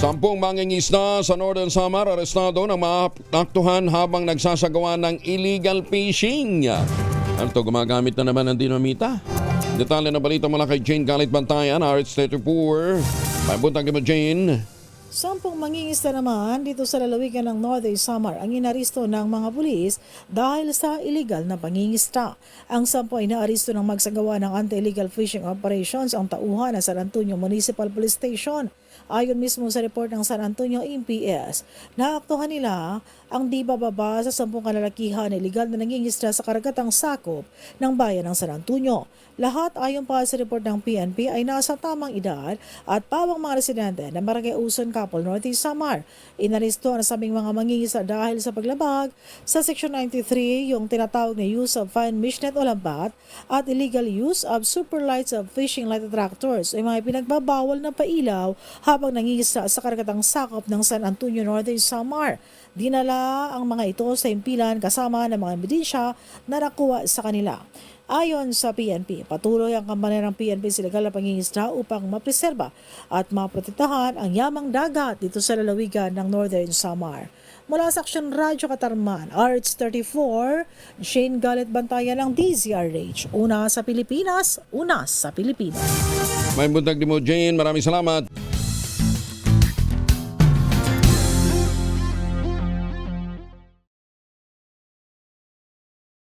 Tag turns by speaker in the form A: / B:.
A: Sampung mangingisda sa Northern Samar arestado ng mga aktuhan habang nagsasagawa ng illegal fishing. Ano to, gumagamit na naman ng dinamita? Detalye na balita mula kay Jane Galit Bantayan, RH34. May buntag mo, Jane.
B: Sampung mangingisda naman dito sa lalawigan ng Northern Samar ang inaristo ng mga pulis dahil sa illegal na pangingisda. Ang sampu ay naaristo ng magsagawa ng anti-illegal fishing operations ang tauhan ng San Antonio Municipal Police Station. Ayon mismo sa report ng San Antonio MPS, naaktuhan nila ang di bababa sa sampung kalalakihan na illegal na nangingisda sa karagatang sakop ng bayan ng San Antonio. Lahat ayon pa sa report ng PNP ay nasa tamang edad at pawang mga residente ng Barangay Uson, Capol, Norte Samar. Inaristo ang sabing mga mangingisda dahil sa paglabag sa Section 93 yung tinatawag na use of fine fishnet o lambat at illegal use of super lights of fishing light tractors ay mga pinagbabawal na pailaw habang nangingisda sa karagatang sakop ng San Antonio Norte Samar. Dinala ang mga ito sa impilan kasama ng mga ebidensya na nakuha sa kanila. Ayon sa PNP, patuloy ang kampanya ng PNP sa legal na pangingisda upang mapreserba at maprotektahan ang yamang dagat dito sa lalawigan ng Northern Samar. Mula sa Action Radyo Katarman, RH34, Shane Galit Bantayan ng DZRH. Una sa Pilipinas, una sa Pilipinas.
A: May buntag mo, Jane. Maraming salamat.